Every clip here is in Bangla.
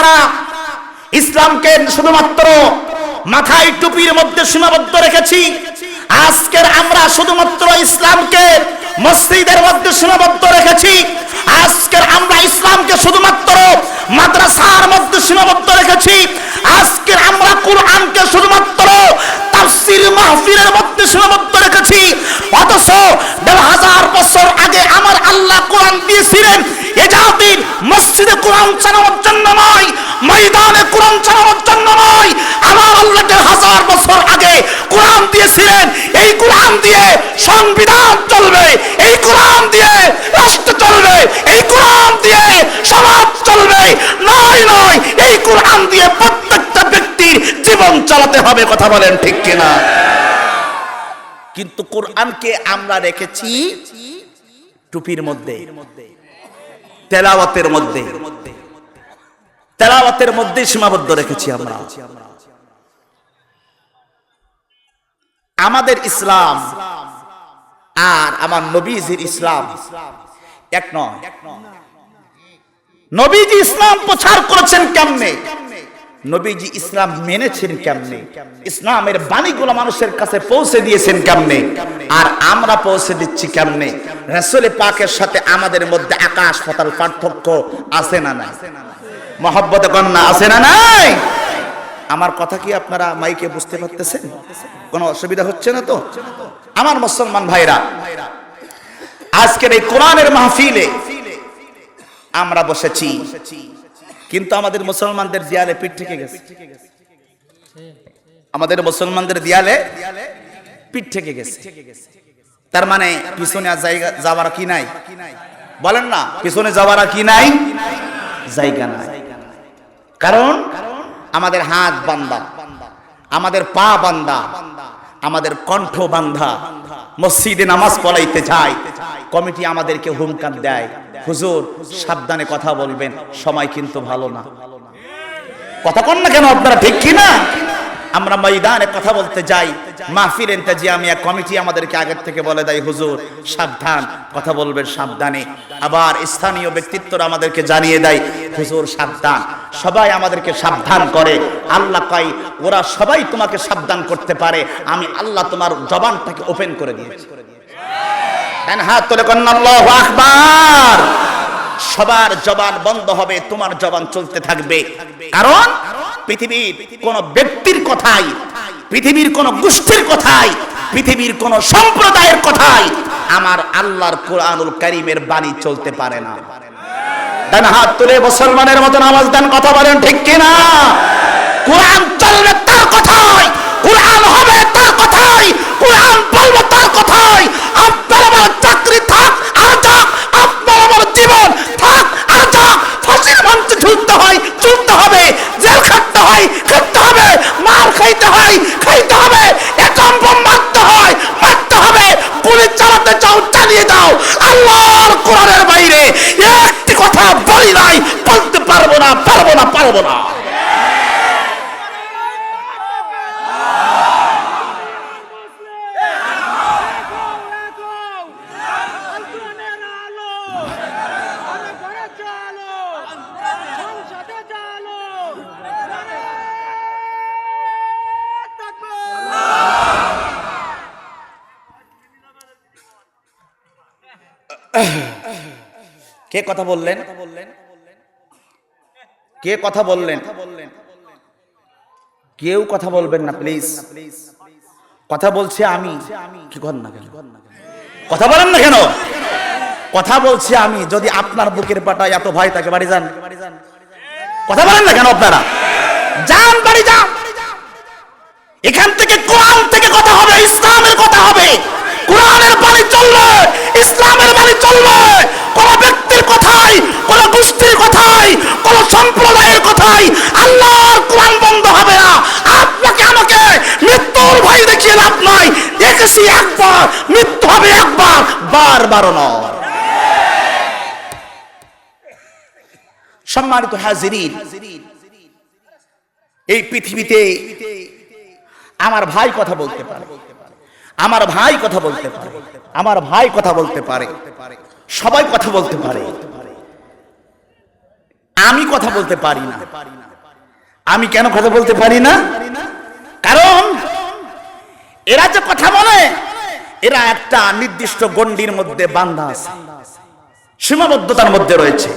আমরা ইসলামকে শুধুমাত্র মাথায় টুপির মধ্যে সীমাবদ্ধ রেখেছি। আজকের আমরা শুধুমাত্র ইসলামকে মসজিদের মধ্যে সীমাবদ্ধ রেখেছি। আজকের আমরা ইসলামকে শুধুমাত্র মাদ্রাসার মধ্যে সীমাবদ্ধ রেখেছি। আজকের আমরা কোরআনকে শুধুমাত্র তাফসির মাহফিলের মধ্যে সীমাবদ্ধ রেখেছি অথচ দেড় হাজার বছর আগে আমার আল্লাহ কোরআন দিয়েছিলেন এ জাতির মসজিদে কোরআন চালানোর জন্য নয়, ময়দানে কোরআন চালানোর জন্য নয়। আমার আল্লাহ হাজার বছর আগে কোরআন দিয়েছিলেন, এই কোরআন দিয়ে সংবিধান চলবে, এই কোরআন দিয়ে রাষ্ট্র চলবে, এই কোরআন দিয়ে সমাজ চলবে। নয় নয়, এই কোরআন দিয়ে প্রত্যেকটা ব্যক্তির জীবন চালাতে হবে, কথা বলেন ঠিক কিনা? কিন্তু কোরআনকে আমরা রেখেছি টুপির মধ্যে, তেলাওয়াতের মধ্যে। তেলাওয়াতের মধ্যে সীমাবদ্ধ রেখেছি আমরা। আমাদের ইসলাম আর আমার নবীজির ইসলাম এক নয়। নবীজি ইসলাম প্রচার করেছেন কেমনে? নবীজি ইসলাম মেনেছেন কেমনে? ইসলামের বাণীগুলো মানুষের কাছে পৌঁছে দিয়েছেন কেমনে? আর আমরা পৌঁছে দিচ্ছি কেমনে? রাসূল পাকের সাথে আমাদের মধ্যে আকাশ পাতাল পার্থক্য আছে না নাই? মহব্বতে কন্যা আছে না নাই? আমার কথা কি আপনারা মাইকে বুঝতে পারতেছেন? কোনো অসুবিধা হচ্ছে না তো? আমার মুসলমান ভাইরা, আজকের এই কোরআনের মাহফিলে আমরা বসেছি। কিন্তু আমাদের মুসলমানদের দেয়ালে পিঠ থেকে গেছে। আমাদের মুসলমানদের দেয়ালে পিঠ থেকে গেছে। তার মানে পিছনে যাওয়ার কি নাই? বলেন না, পিছনে যাওয়ার কি নাই? জায়গা নাই। কারণ আমাদের হাত বান্দা, আমাদের পা বান্দা, আমাদের কণ্ঠ বান্ধা মসজিদে নামাজ পড়াইতে যায় কমিটি আমাদেরকে হুমকার দেয়। হুজুর সাবধানে কথা বলবেন সময় কিন্তু ভালো না। কথা কন না কেন আপনারা ঠিক কি না? আমরা ময়দানে কথা বলতে যাই মাহফিল ইন্তেজিয়ামিয়া কমিটি আমাদেরকে আগের থেকে বলে দেয় হুজুর সাবধান কথা বলবেন সাবধানে। আবার স্থানীয় ব্যক্তিত্বরা আমাদেরকে জানিয়ে দেয় হুজুর সাবধান সবাই আমাদেরকে সাবধান করে। আল্লাহ কয় ওরা সবাই তোমাকে সাবধান করতে পারে। আমি আল্লাহ তোমার জবানটাকে ওপেন করে দিয়েছি। দেন হাত তুলে আকবার। সবার জবান বন্ধ হবে, তোমার জবান চলতে থাকবে। কারণ পৃথিবীর কোন ব্যক্তির কথাই, পৃথিবীর কোন গোষ্ঠীর কথাই, পৃথিবীর কোন সম্প্রদায়ের কথাই আমার আল্লাহর কোরআনুল কারীমের বাণী চলতে পারে না। দেন হাত তুলে মুসলমানের মতন আওয়াজ দেন, কথা বলেন ঠিক কিনা? কোরআন চলবে তার কথাই, কোরআন হবে তার কথাই, কোরআন বলবে তার কথাই। আমার চাকরি থাক, আর যাক আপনার আমার জীবন থাক, আর যাক ফাঁসির মঞ্চে ঝুলতে হয়, ঝুলতে হবে, জেল খাটতে হয়, খাটতে হবে, মার খাইতে হয়, খাইতে হবে একাম মারতে হয়, মারতে হবে, গুলি চালাতে চাও, চালিয়ে দাও আল্লাহর কোরআনের বাইরে একটি কথা বলি নাই, বলতে পারব না পারব না পারব না। কে কথা বললেন? কে কথা বললেন? কেউ কথা বলবেন না প্লিজ কথা বলছে আমি। কি না কেন? কথা বলেন না কেন? কথা বলছি আমি, যদি আপনার বুকের পাটায় এত ভয় থাকে, বাড়ি যান। কথা বলেন না কেন আপনারা? যান, বাড়ি যান। এখান থেকে কোরআন থেকে কথা হবে, ইসলামের কথা হবে। কোরআনের বাণী চলবে। ইসলামের বাণী চলবে। কোন ব্যক্তির কথাই, কোন গোষ্ঠীর কথাই, কোন সম্প্রদায়ের কথাই আল্লাহর কোরআন বন্ধ হবে না। আপনাকে আমাকে মৃত্যুর ভয় দেখিয়ে লাভ নাই। দেখেছি একবার, মৃত্যু হবে একবার, বারবার নয়। সম্মানিত হাজিরিন, এই পৃথিবীতে আমার ভাই কথা বলতে পারে। আমার ভাই কথা বলতে পারে। আমার ভাই কথা বলতে পারে। সবাই কথা বলতে পারে। আমি কথা বলতে পারি না। আমি কেন কথা বলতে পারি না? কারণ এরা যে কথা বলে, এরা একটা নির্দিষ্ট গণ্ডির মধ্যে বান্ধা আছে। সীমাবদ্ধতার মধ্যে রয়েছে।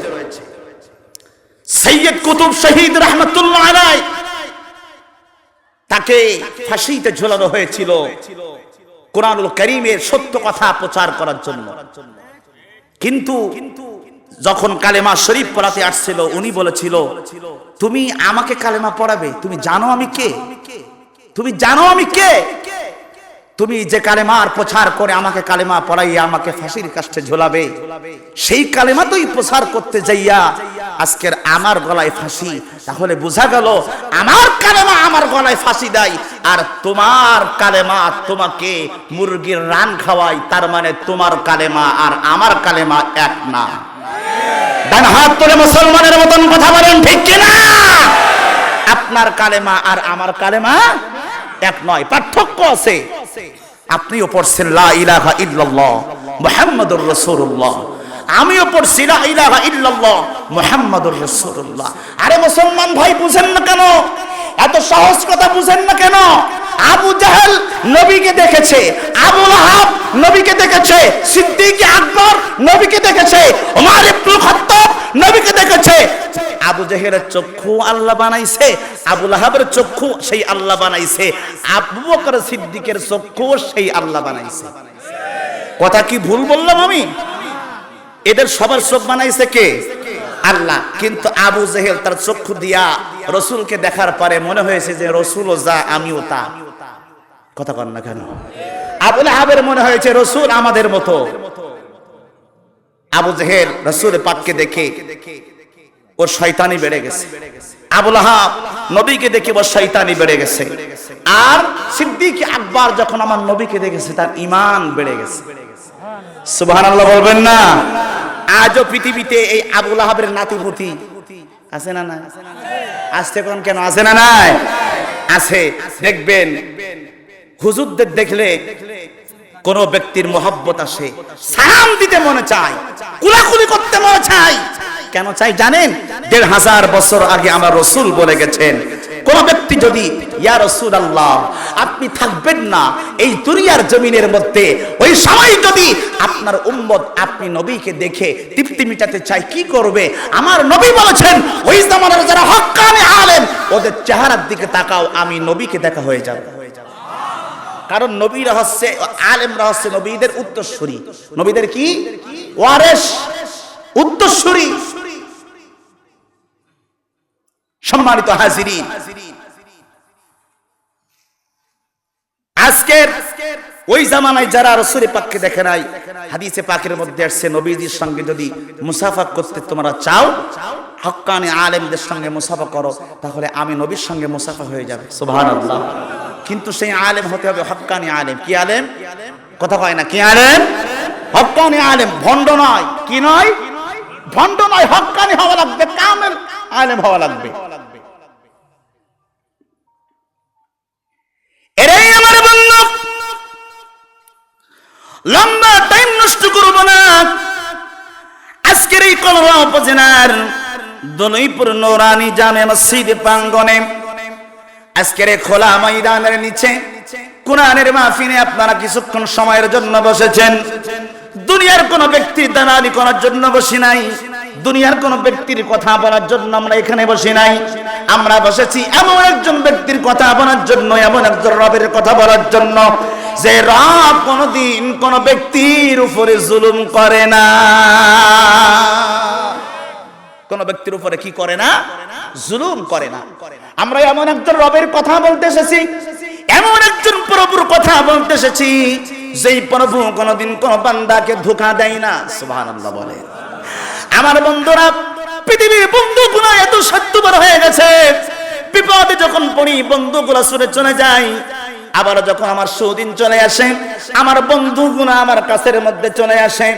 সৈয়দ কুতুব শহীদ রহমতুল্লাহ তাকে ফাঁসিতে ঝোলানো হয়েছিল। কোরআনুল করিমের সত্য কথা প্রচার করার জন্য। কিন্তু যখন কালেমা শরীফ পড়াতে আসছিল, উনি বলেছিল, তুমি আমাকে কালেমা পড়াবে? তুমি জানো আমি কে? তুমি জানো আমি কে? তুমি যে কালেমার প্রচার করে আমাকে কালেমা পড়াইয়া আমাকে ফাঁসির কাছে ঝোলাবে, সেই কালেমা তুই প্রচার করতে যাইয়া আজকের আমার গলায় ফাঁসি, তাহলে বোঝা গেল আমার কালেমা আমার গলায় ফাঁসি দেয়, আর তোমার কালেমা তোমাকে মুরগির রান খাওয়াই তার মানে তোমার কালেমা আর আমার কালেমা এক না। ডান হাত তুলে মুসলমানের মতন কথা বলেন, ঠিক কিনা আপনার কালেমা আর আমার কালেমা এক নয়, পার্থক্য আছে। আপনিও পড়ছেন লা ইলাহা আমিও পড়ছি লা ইলাহা আরে মুসলমান ভাই, বুঝেন না কেন? এত সহজ কথা বুঝেন না কেন? আবু জাহেল নবীকে দেখেছে, আবু লাহাব নবীকে দেখেছে, সিদ্দিক আকবর নবীকে দেখেছে ওমর ইবনুল খাত্তাব নবীকে দেখেছে। আবু জাহেলের চক্ষু আল্লাহ বানাইছে, আবু লাহাবের চক্ষু সেই আল্লাহ বানাইছে, আবু বকর সিদ্দিকের চক্ষু সেই আল্লাহ বানাইছে। কথা কি ভুল বললাম আমি? এদের সবার চোখ বানাইছে কে? আল্লাহ। কিন্তু আবু জেহেল তার চক্ষু দিয়া রসুলকে দেখার পরে মনে হয়েছে যে রসুলও যা, আমিও তা। কথা কন না কেন? আবুল আহাবের মনে হয়েছে, রসুল আমাদের মতো। আবু জেহেল রসুল পাককে দেখে ওর শয়তানি বেড়ে গেছে। আবুল আহাব নবীকে দেখে ওর বেড়ে গেছে। আর সিদ্দিক আকবর যখন আমার নবীকে দেখেছে, তার ইমান বেড়ে গেছে। বলবেন না? আজও পৃথিবীতে এই আবুল আহাবের নাতিপুতি আছে না না আসতে কোন কেন? আছে না নাই? আছে। দেখবেন, হুজুরদের দেখলে কোন ব্যক্তির মোহব্বত আসে সালাম দিতে মনে চায় কুলাকুলি করতে মনে চায়। কেন চাই জানেন? দেড় হাজার বছর আগে আমার রসুল বলে গেছেন, কোন ব্যক্তি যদি, ইয়া রসুল আল্লাহ আপনি থাকবেন না এই দুনিয়ার জমিনের মধ্যে, ওই সময় যদি আপনার উম্মত আপনি নবীকে দেখে তৃপ্তি মিটাতে চাই কি করবে? আমার নবী বলেছেন, ওই জামানার যারা হক্কানে আলেম, ওদের চেহারার দিকে তাকাও, আমি নবীকে দেখা হয়ে যাবে। কারণ নবী রহস্যে, আলেম রহস্যে নবীদের উত্তরসূরি। নবীদের কি? ওয়ারেস উত্তরসূরি। সম্মানিত হাজিরি আজকের ওই জামানায় যারা রসুলের পাককে দেখে নাই, হাদিসে পাকের মধ্যে আসছে, নবীজির সঙ্গে যদি মুসাফা করতে তোমরা চাও, হক্কানি আলেমদের সঙ্গে মুসাফা করো, তাহলে আমি নবীর সঙ্গে মুসাফা হয়ে যাবে। সুবহানাল্লাহ। কিন্তু সেই আলেম হতে হবে হক্কানি আলেম। কি আলেম? কথা কয় না, কি আলেম? হক্কানি আলেম, ভণ্ড নয়। কি নয়? ভণ্ড নয় হক্কানি হওয়া লাগবে কামেল আলেম হওয়া লাগবে। এরাই আমার লম্বা টাইম নষ্ট করব না। আজকের এই কলরা উপজেলার দলইপুর নোরানি জামে মসজিদ প্রাঙ্গনে আজকের খোলা ময়দানের নিচে কোরআনের মাহফিলে আপনারা কিছুক্ষণ সময়ের জন্য বসেছেন। দুনিয়ার কোন ব্যক্তির দালালি করার জন্য বসি নাই। দুনিয়ার কোন ব্যক্তির কথা বলার জন্য আমরা এখানে বসি নাই। আমরা বসেছি এমন একজন ব্যক্তির কথা বলার জন্য, এমন একজন রবের কথা বলার জন্য যে রব কোনদিন কোন ব্যক্তির উপরে জুলুম করে না। কোন ব্যক্তির উপরে কি করে না? জুলুম করে না। আমরা এমন একজন রবের কথা বলতে এসেছি, এমন একজন প্রভুর কথা বলতে এসেছি, যেই প্রভু কোনদিন কোন বান্দাকে ধোকা দেয় না। সুবহানাল্লাহ বলে। আমার বন্ধুরা, পৃথিবীর বন্ধুগুলো এত সত্যবার হয়ে গেছে। বিপদে যখন পড়ি, বন্ধুগুলো সরে চলে যায় আবার যখন আমার সুদিন চলে আসে, আমার বন্ধুগুলো আমার কাছের মধ্যে চলে আসে।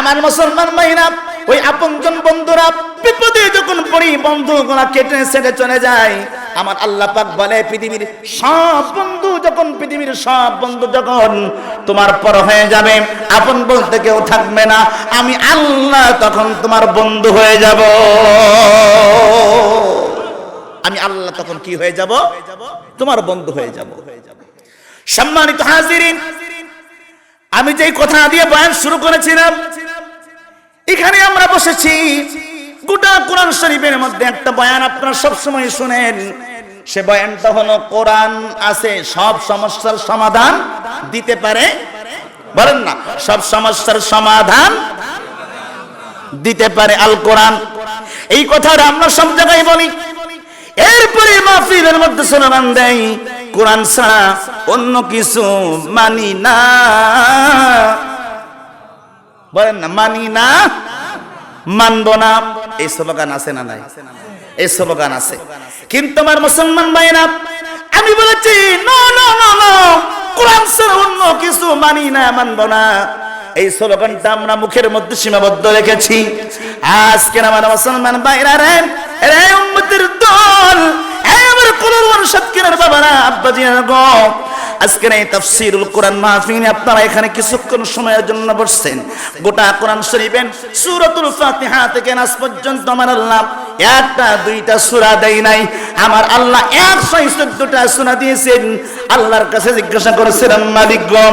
আমার মুসলমান মাইরা ওই আপনজন বন্ধুরা বিপদে যখন পড়ি, বন্ধু বন্ধুগুলা কেটে ছেড়ে চলে যায়। আমার আল্লাহ পাক বলে, পৃথিবীর সব বন্ধু যখন, পৃথিবীর সব বন্ধু যখন তোমার পর হয়ে যাবে, আপন বলতে কেউ থাকবে না। আমি আল্লাহ তখন তোমার বন্ধু হয়ে যাব। আমি আল্লাহ তখন কি হয়ে যাব? তোমার বন্ধু হয়ে যাব। সম্মানিত হাজিরিন, আমি যেই কথা দিয়ে বয়ান শুরু করেছিলাম, এখানে আমরা বসেছি। গোটা কোরআন শরীফের মধ্যে একটা বয়ান আপনারা সব সময় শুনেন। সে বয়ানটা হলো, কোরআন আছে, সব সমস্যার সমাধান দিতে পারে। বলেন না, সব সমস্যার সমাধান দিতে পারে আল কোরআন। এই কথাটা আমরা সব জায়গায় বলি। এরপরে মাহফিলের মধ্যে স্লোগান দেয়, কোরআন ছাড়া অন্য কিছু মানি না। বলেন না, মানি না মানবো না। এই স্লোগান আছে না নাই? এই স্লোগান আছে। কিন্তু আমার মুসলমান ভাইরা আমি বলেছি অন্য কিছু মানি না, মানবো না। এই স্লোগানটা আমরা মুখের মধ্যে সীমাবদ্ধ রেখেছি। আজকে আমার মুসলমান ভাইরা রে রে উম্মতের দল আমার সৎকিনের বাবারা আব্বাজিরা গো আজকের এই তাফসিরুল কোরআন মাহফিলে আপনারা এখানে কিছুক্ষণ সময়ের জন্য বসছেন। গোটা কোরআন শরীফেন সূরাতুল ফাতিহা থেকে নাস পর্যন্ত আমার আল্লাহ একটা, দুইটা সূরা দেয় নাই। আমার আল্লাহ একশো চোদ্দটা সূরা দিয়েছেন। আল্লাহর কাছে জিজ্ঞাসা করেছিলাম মালিক গো